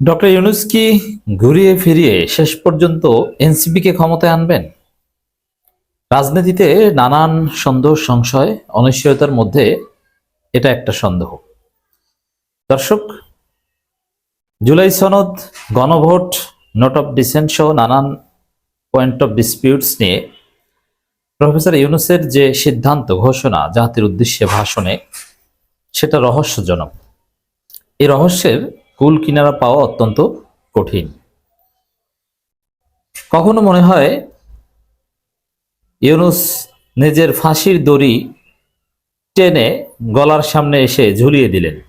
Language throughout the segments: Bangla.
ডক্টর ইউনুস কি ঘুরিয়ে ফিরিয়ে শেষ পর্যন্ত এনসিপিকে ক্ষমতায় আনবেন? রাজনীতিতে নানান সন্দেহ, সংশয়, অনিশ্চয়তার মধ্যে এটা একটা সন্দেহ। দর্শক, জুলাই সনদ, গণভোট, নোট অফ ডিসেন্ট সহ নানান পয়েন্ট অফ ডিসপিউটস নিয়ে প্রফেসর ইউনুসের যে সিদ্ধান্ত, ঘোষণা, জাতির উদ্দেশ্যে ভাষণে, সেটা রহস্যজনক। এই রহস্যের কুল কিনারা পাওয়া অত্যন্ত কঠিন। কখনো মনে হয় ইউনুস নিজের ফাঁসির দড়ি টেনে গলার সামনে এসে ঝুলিয়ে দিলেন।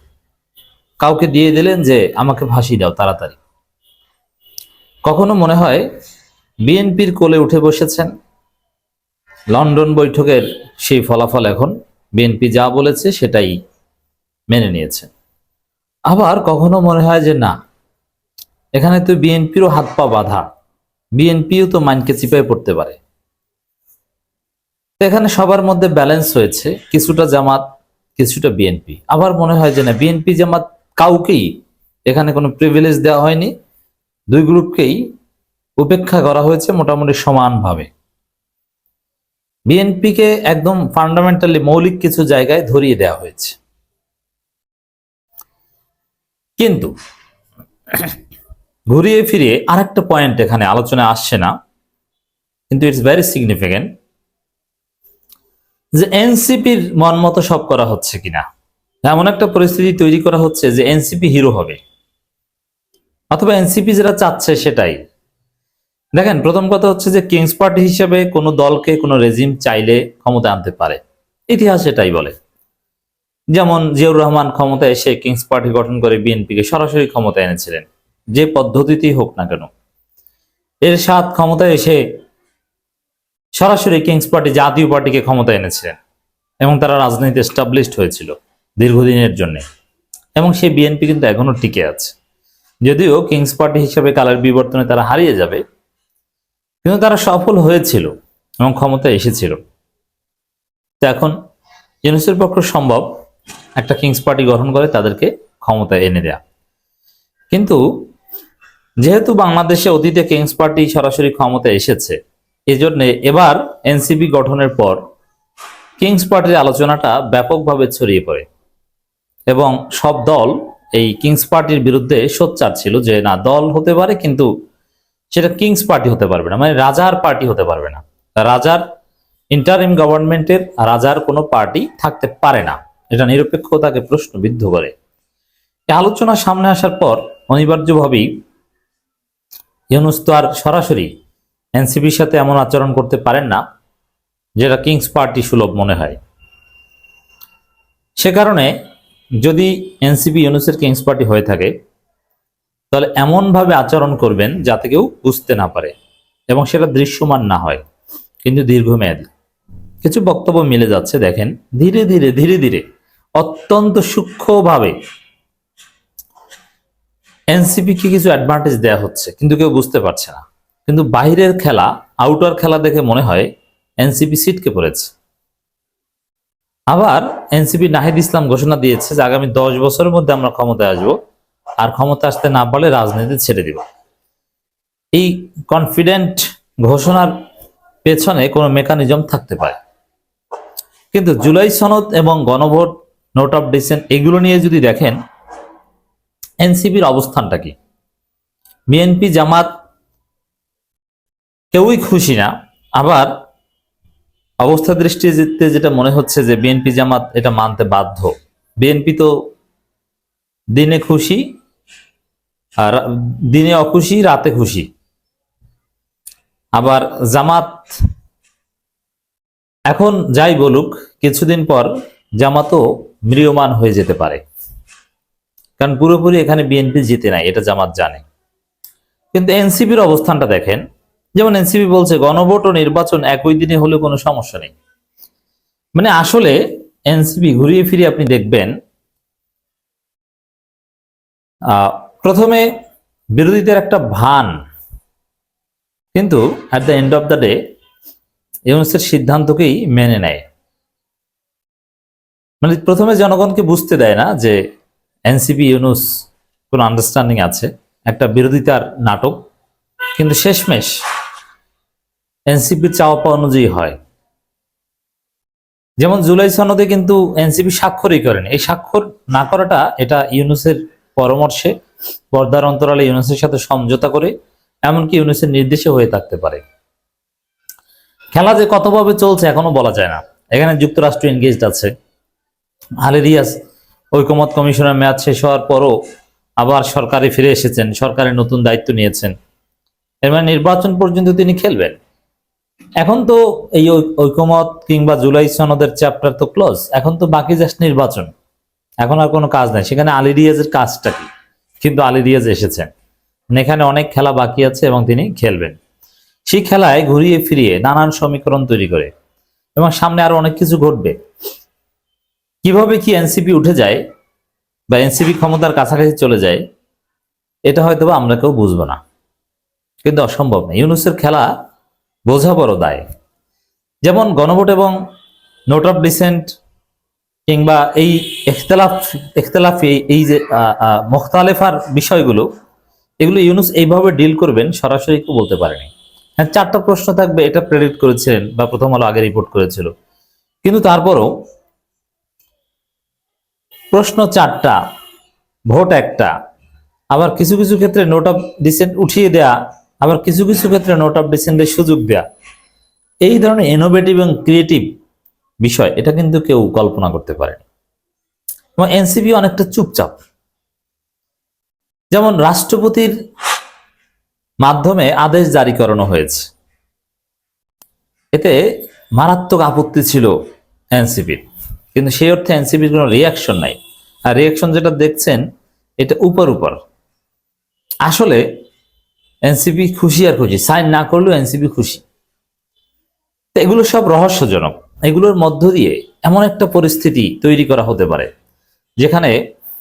কাউকে দিয়ে দিলেন যে, আমাকে ফাঁসি দাও তাড়াতাড়ি। কখনো মনে হয় বিএনপির কোলে উঠে বসেছেন? লন্ডন বৈঠকের সেই ফলাফল এখন বিএনপি যা বলেছে সেটাই মেনে নিয়েছেন আবার কখনো মনে হয় যে না, এখানে তো বিএনপিরও হাত পা বাঁধা, বিএনপিও তো মাইনকে চিপায় পড়তে পারে। এখানে সবার মধ্যে ব্যালেন্স হয়েছে, কিছুটা জামাত, কিছুটা বিএনপি। আবার মনে হয় যে না, বিএনপি জামাত কাউকেই এখানে কোনো প্রিভিলেজ দেওয়া হয়নি, দুই গ্রুপকেই উপেক্ষা করা হয়েছে মোটামুটি সমানভাবে। বিএনপিকে একদম ফান্ডামেন্টালি মৌলিক কিছু জায়গায় ধরিয়ে দেওয়া হয়েছে। কিন্তু ঘুরিয়ে ফিরিয়ে আর একটা পয়েন্ট এখানে আলোচনায় আসছে না, কিন্তু ইটস ভেরি সিগনিফিকেন্ট যে এনসিপির মন মতো সব করা হচ্ছে কিনা। এমন একটা পরিস্থিতি তৈরি করা হচ্ছে যে এনসিপি হিরো হবে। অথবা এনসিপি যেটা চাচ্ছে সেটাই। দেখেন, প্রথম কথা হচ্ছে যে কিংস পার্টি হিসেবে কোনো দলকে, কোনো রেজিম চাইলে ক্ষমতা আনতে পারে। ইতিহাস এটাই বলে। যেমন জিয়াউর রহমান ক্ষমতায় এসে কিংস পার্টি গঠন করে বিএনপিকে সরাসরি ক্ষমতা এনেছিলেন। যে পদ্ধতিতেই হোক না কেন। এর সাত ক্ষমতায় এসে সরাসরি কিংস পার্টি জাতীয় পার্টিকে ক্ষমতা এনেছিলেন এবং তারা রাজনীতি এস্টাবলিশড হয়েছিল দীর্ঘদিনের জন্য। এবং সেই বিএনপি কিন্তু এখনও টিকে আছে। যদিও কিংস পার্টি হিসেবে কালের বিবর্তনে তারা হারিয়ে যাবে, কিন্তু তারা সফল হয়েছিল এবং ক্ষমতায় এসেছিল। তো এখন ইউনুসের পক্ষে সম্ভব একটা কিংস পার্টি গঠন করে তাদেরকে ক্ষমতা এনে দেয়া। কিন্তু যেহেতু বাংলাদেশে অতীতে কিংস পার্টি সরাসরি ক্ষমতা এসেছে, এজন্য এবার এনসিপি গঠনের পর কিংস পার্টির আলোচনাটা ব্যাপকভাবে ছড়িয়ে পড়ে এবং সব দল এই কিংস পার্টির বিরুদ্ধে সোচ্চার ছিল যে, না, দল হতে পারে কিন্তু সেটা কিংস পার্টি হতে পারবে না মানে রাজার পার্টি হতে পারবে না। রাজার ইন্টারিম গভর্নমেন্টের রাজার কোনো পার্টি থাকতে পারে না। এটা নিরপেক্ষতাকে প্রশ্নবিদ্ধ করে। আলোচনা সামনে আসার পর অনিবার্যভাবেই ইউনুস তো আর সরাসরি এনসিপির সাথে এমন আচরণ করতে পারেন না, যেটা কিংস পার্টি সুলভ মনে হয়। সে কারণে যদি এনসিপি ইউনুসের কিংস পার্টি হয়ে থাকে, তাহলে এমনভাবে আচরণ করবেন যাতে কেউ বুঝতে না পারে এবং সেটা দৃশ্যমান না হয়, কিন্তু দীর্ঘমেয়াদী। কিছু বক্তব্য মিলে যাচ্ছে, দেখেন, ধীরে ধীরে ধীরে ধীরে। অত্যন্ত সূক্ষ্মভাবে। এনসিপিকে কিছু অ্যাডভান্টেজ দেওয়া হচ্ছে, কিন্তু কেউ বুঝতে পারছে না। কিন্তু বাইরের খেলা আউটার খেলা দেখে মনে হয় এনসিপি সিটকে পড়েছে। আবার এনসিপি নাহিদ ইসলাম ঘোষণা দিয়েছে যে আগামী দশ বছরের মধ্যে আমরা ক্ষমতায় আসব, আর ক্ষমতা আসতে না পারলে রাজনীতি ছেড়ে দিব। এই কনফিডেন্ট ঘোষণার পেছনে কোনো মেকানিজম থাকতে পারে। কিন্তু জুলাই সনদ এবং গণভোট নোট অফ ডিসেন্ট এগুলো নিয়ে যদি দেখেন এনসিপির অবস্থানটা কি? বিএনপি জামাত কেউই খুশি না। আবার অবস্থা দৃষ্টিতে যেটা মনে হচ্ছে যে বিএনপি জামাত এটা মানতে বাধ্য। বিএনপি তো দিনে খুশি, আর দিনে অখুশি, রাতে খুশি। আবার জামাত এখন যাই বলুক, কিছুদিন পর জামাতও ম্রিয়মান হয়ে যেতে পারে। কারণ পুরোপুরি এখানে বিএনপি জিতে নাই, এটা জামাত জানে। কিন্তু এনসিপির অবস্থানটা দেখেন, যেমন এনসিপি বলছে, গণভোট ও নির্বাচন একই দিনে হলে কোনো সমস্যা নেই। মানে আসলে এনসিপি ঘুরিয়ে ফিরিয়ে আপনি দেখবেন প্রথমে বিরোধীদের একটা ভান। কিন্তু at the end of the day ইউনুসের সিদ্ধান্তকেই মেনে নেয়। মানে প্রথমে জনগণকে বুঝতে দেয় না যে এনসিপি, ইউনুস কোনো আন্ডারস্ট্যান্ডিং আছে, একটা বিরোধিতার নাটক। কিন্তু শেষমেশ এনসিপির চাওয়া পাওয়া অনুযায়ী হয়। যেমন জুলাই সনদে কিন্তু এনসিপি স্বাক্ষরই করেন। এই স্বাক্ষর না করাটা, এটা ইউনুসের পরামর্শে, পর্দার অন্তরালে ইউনুসের সাথে সমঝোতা করে, এমনকি ইউনুসের নির্দেশে হয়ে থাকতে পারে। খেলা যে কতভাবে চলছে এখনও বলা যায় না। এখানে যুক্তরাষ্ট্র এনগেজড আছে। আলেরিয়াস ঐকমত কমিশনের মেয়াদ শেষ হওয়ার পরও আবার সরকারে ফিরে এসেছেন, সরকারের নতুন দায়িত্ব নিয়েছেন। এর মানে নির্বাচন পর্যন্ত তিনি খেলবেন। এখন তো এই ঐকমত কিংবা জুলাই সনদের চ্যাপ্টার তো ক্লোজ, এখন তো বাকি জাস্ট নির্বাচন। এখন আর কোনো কাজ নাই। সেখানে আলী রিয়াজের কাজটা কি? কিন্তু আলী রিয়াজ এসেছেন। মানে এখানে অনেক খেলা বাকি আছে এবং তিনি খেলবেন। সেই খেলায় ঘুরিয়ে ফিরিয়ে নানান সমীকরণ তৈরি করে। এবং সামনে আরও অনেক কিছু ঘটবে। কীভাবে কি এনসিপি উঠে যায় বা এনসিপি ক্ষমতার কাছাকাছি চলে যায় এটা হয়তো বা আমরা কেউ বুঝব না। কিন্তু অসম্ভব না। ইউনুসের খেলা বোঝা বড় দায়। যেমন গণভোট এবং নোট অফ ডিসেন্ট কিংবা এই ইখতলাফ ইখতলাফ এই- যে আহ, বিষয়গুলো এগুলো ইউনুস এইভাবে ডিল করবেন সরাসরি কেউ বলতে পারেনি। হ্যাঁ চারটা প্রশ্ন থাকবে এটা প্রেডিক্ট করেছিলেন বা প্রথম আলো আগে রিপোর্ট করেছিল। কিন্তু তারপরও প্রশ্ন চারটা, ভোট একটা। আবার কিছু কিছু ক্ষেত্রে নোট অফ ডিসেন্ট উঠিয়ে দেয়া, আবার কিছু কিছু ক্ষেত্রে নোট অফ ডিসেন্টের সুযোগ দেয়া। এই ধরনের ইনোভেটিভ এবং ক্রিয়েটিভ বিষয়, এটা কিন্তু কেউ কল্পনা করতে পারেনি। এবং এনসিপি অনেকটা চুপচাপ। যেমন রাষ্ট্রপতির মাধ্যমে আদেশ জারি করানো হয়েছে। এতে মারাত্মক আপত্তি ছিল এনসিপির। কিন্তু সেই অর্থে এনসিপির কোনো রিয়াকশন নাই। আর রিয়াকশন যেটা দেখছেন, এটা উপর উপর। আসলে এনসিপি খুশি আর খুশি সাইন না করলেও এনসিপি খুশি। এগুলো সব রহস্যজনক। এগুলোর মধ্য দিয়ে এমন একটা পরিস্থিতি তৈরি করা হতে পারে, যেখানে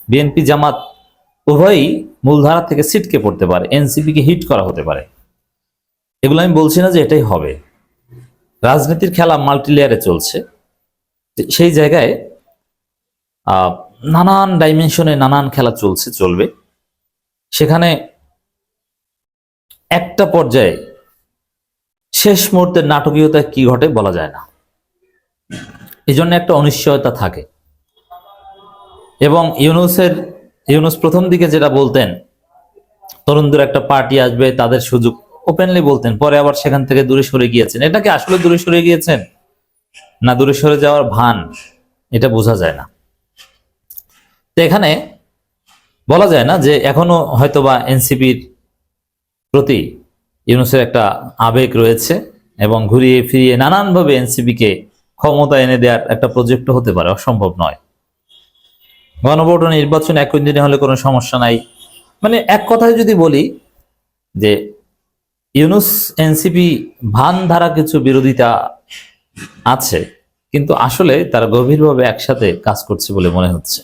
বিএনপি জামাত উভয়ই মূলধারা থেকে সিটকে পড়তে পারে, এনসিপিকে হিট করা হতে পারে। এগুলো আমি বলছি না যে এটাই হবে। রাজনীতির খেলা মাল্টি লেয়ারে চলছে। সেই জায়গায় নানান ডাইমেনশনে নানান খেলা চলছে, চলবে। সেখানে একটা পর্যায়ে শেষ মুহূর্তের নাটকীয়তা কি ঘটে বলা যায় না। এই জন্য একটা অনিশ্চয়তা থাকে। এবং ইউনুসের, ইউনুস প্রথম দিকে যেটা বলতেন, তরুণদের একটা পার্টি আসবে, তাদের সুযোগ ওপেনলি বলতেন, পরে আবার সেখান থেকে দূরে সরে গিয়েছেন। এটা কি আসলে দূরে সরে গিয়েছেন? না দূরে সরে যাওয়ার ভান, এটা বোঝা যায় না। তো এখানে বলা যায় না যে এখনও হয়তোবা এনসিপির প্রতি ইউনুসের একটা আবেগ রয়েছে এবং ঘুরিয়ে ফিরিয়ে নানানভাবে এনসিপিকে ক্ষমতা এনে দেওয়ার একটা প্রজেক্ট হতে পারে, অসম্ভব নয়। গণভোট নির্বাচন একই দিনে হলে কোনো সমস্যা নাই। মানে এক কথায় যদি বলি যে ইউনুস, এনসিপি ভান ধারা কিছু বিরোধিতা আছে কিন্তু আসলে তারা গভীরভাবে একসাথে কাজ করছে বলে মনে হচ্ছে।